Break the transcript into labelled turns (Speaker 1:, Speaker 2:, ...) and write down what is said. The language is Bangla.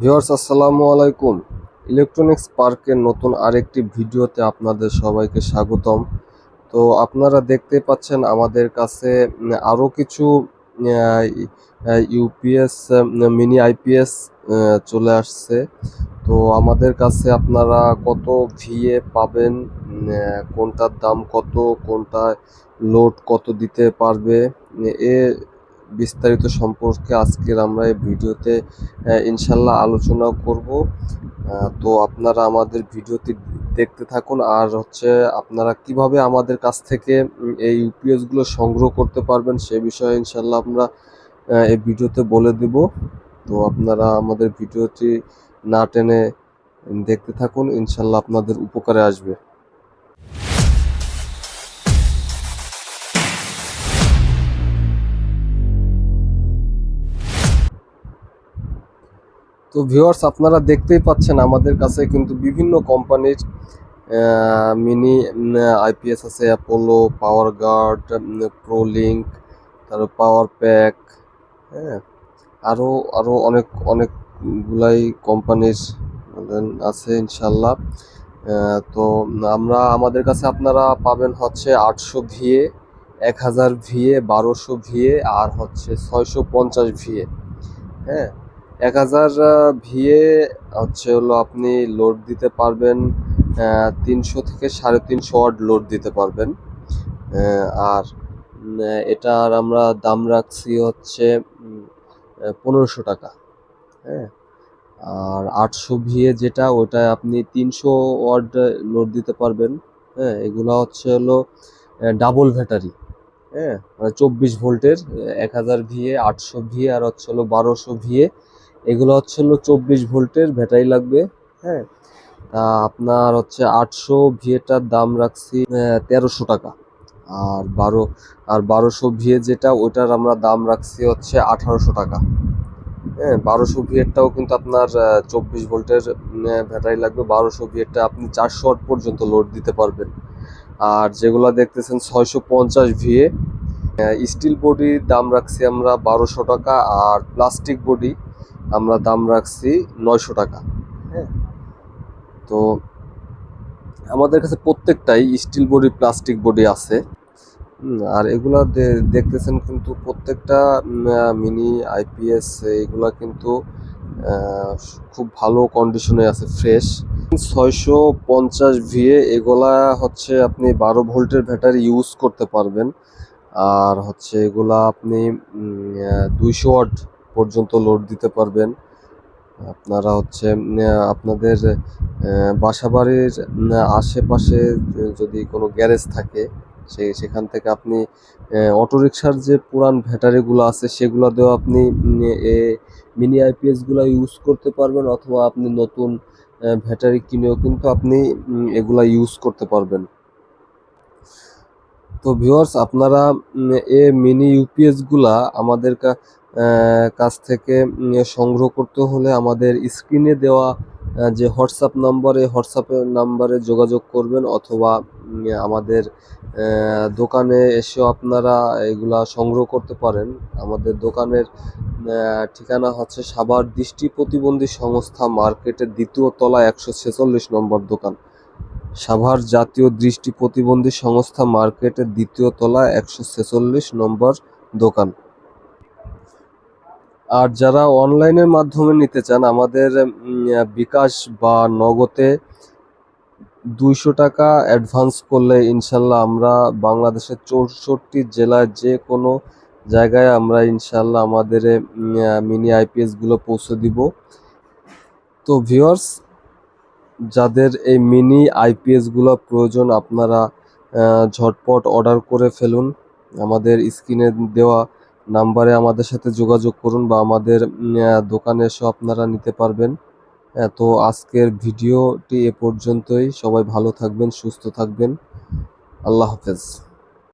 Speaker 1: ভিউয়ার্স, আসসালামু আলাইকুম। ইলেকট্রনিক্স পার্কের নতুন আরেকটি ভিডিওতে আপনাদের সবাইকে স্বাগতম। তো আপনারা দেখতে পাচ্ছেন আমাদের কাছে আরও কিছু ইউপিএস মিনি আইপিএস চলে আসছে। তো আমাদের কাছে আপনারা কত ভিএ পাবেন কোনটার দাম কত, কোনটা লোড কত দিতে পারবে, এ বিস্তারিত সম্পর্কে আজকের আমরা এই ভিডিওতে ইনশাল্লাহ আলোচনা করব। তো আপনারা আমাদের ভিডিওটি দেখতে থাকুন। আর হচ্ছে আপনারা কীভাবে আমাদের কাছ থেকে এই ইউপিএসগুলো সংগ্রহ করতে পারবেন সে বিষয়ে ইনশাল্লাহ আমরা এই ভিডিওতে বলে দেব। তো আপনারা আমাদের ভিডিওটি না টেনে দেখতে থাকুন। ইনশাল্লাহ আপনাদের উপকারে আসবে। তো ভিউয়ার্স আপনারা দেখতেই পাচ্ছেন আমাদের কাছে কিন্তু বিভিন্ন কোম্পানির মিনি আইপিএস আছে Apollo power guard pro link তারপর পাওয়ার প্যাক হ্যাঁ আরও আরও অনেক, অনেকগুলাই কোম্পানির আছে ইনশাল্লাহ। তো আমরা, আমাদের কাছে আপনারা পাবেন হচ্ছে আটশো ভিএ, এক হাজার ভিএ, বারোশো ভিএ, আর হচ্ছে ছয়শো পঞ্চাশ ভিএ হ্যাঁ। এক হাজার ভিএ হচ্ছে হলো আপনি লোড দিতে পারবেন তিনশো থেকে সাড়ে তিনশো ওয়াট লোড দিতে পারবেন। আর এটার আমরা দাম রাখছি হচ্ছে পনেরোশো টাকা। হ্যাঁ? আর আটশো ভিএ যেটা ওটা আপনি তিনশো ওয়াট লোড দিতে পারবেন। হ্যাঁ? এগুলো হচ্ছে হলো ডাবল ব্যাটারি হ্যাঁ? মানে চব্বিশ ভোল্টের এক হাজার ভিএ, আটশো ভিএ, আর হচ্ছে হলো বারোশো ভিএ এগুলো হচ্ছে হলো চব্বিশ ভোল্টের ব্যাটারি লাগবে হ্যাঁ। আপনার হচ্ছে আটশো ভিএটার দাম রাখছি তেরোশো টাকা। আর বারো, আর বারোশো ভিএ যেটা, ওটার আমরা দাম রাখছি হচ্ছে আঠারোশো টাকা। হ্যাঁ বারোশো ভিএরটাও কিন্তু আপনার চব্বিশ ভোল্টের ব্যাটারি লাগবে। বারোশো ভিএরটা আপনি চারশো ওয়াট পর্যন্ত লোড দিতে পারবেন। আর যেগুলো দেখতেছেন, ছয়শো পঞ্চাশ ভিএ। স্টিল বডির দাম রাখছি আমরা বারোশো টাকা, আর প্লাস্টিক বডি আমরা দাম রাখছি নয়শো টাকা। হ্যাঁ? তো আমাদের কাছে প্রত্যেকটাই স্টিল বডি প্লাস্টিক বডি আছে। আর এগুলা দেখতেছেন কিন্তু প্রত্যেকটা মিনি আইপিএস এগুলা কিন্তু খুব ভালো কন্ডিশনে আছে ফ্রেশ ছয়শো পঞ্চাশ ভিএ এগুলা হচ্ছে আপনি বারো ভোল্টের ব্যাটারি ইউজ করতে পারবেন। আর হচ্ছে এগুলা আপনি দুইশো ওয়াট পর্যন্ত লোড দিতে পারবেন। আপনারা হচ্ছে আপনাদের বাসাবাড়ির আশেপাশে যদি কোনো গ্যারেজ থাকে সেই সেখান থেকে আপনি অটোরিকশার যে পুরান ব্যাটারিগুলো আছে সেগুলো দিয়েও আপনি এ মিনি আইপিএসগুলো ইউজ করতে পারবেন, অথবা আপনি নতুন ব্যাটারি কিনেও কিন্তু আপনি এগুলা ইউজ করতে পারবেন। তো ভিউয়ার্স আপনারা এ মিনি ইউপিএসগুলা আমাদের কাছ থেকে সংগ্রহ করতে হলে আমাদের স্ক্রিনে দেওয়া যে হোয়াটসঅ্যাপ নাম্বারে হোয়াটসঅ্যাপের নাম্বারে যোগাযোগ করবেন অথবা আমাদের দোকানে এসেও আপনারা এগুলা সংগ্রহ করতে পারেন। আমাদের দোকানের ঠিকানা হচ্ছে সাভার দৃষ্টি প্রতিবন্ধী সংস্থা মার্কেটের দ্বিতীয় তলা একশো ছেচল্লিশ নম্বর দোকান। সাভার জাতীয় দৃষ্টি প্রতিবন্ধী সংস্থা মার্কেটের দ্বিতীয় তলা একশো ছেচল্লিশ নম্বর দোকান। আর যারা অনলাইনের মাধ্যমে নিতে চান, আমাদের বিকাশ বা নগদে দুইশো টাকা অ্যাডভান্স করলে ইনশাল্লাহ আমরা বাংলাদেশের চৌষট্টি জেলায় যে কোনো জায়গায় আমরা ইনশাল্লাহ আমাদের মিনি আইপিএসগুলো পৌঁছে দিব। তো ভিউয়ার্স যাদের এই মিনি আইপিএসগুলো প্রয়োজন, আপনারা ঝটপট অর্ডার করে ফেলুন। আমাদের স্ক্রিনে দেওয়া নাম্বারে আমাদের সাথে যোগাযোগ করুন বা আমাদের দোকানে এসে আপনারা নিতে পারবেন। তো আজকের ভিডিওটি এ পর্যন্তই। সবাই ভালো থাকবেন, সুস্থ থাকবেন। আল্লাহ হাফেজ।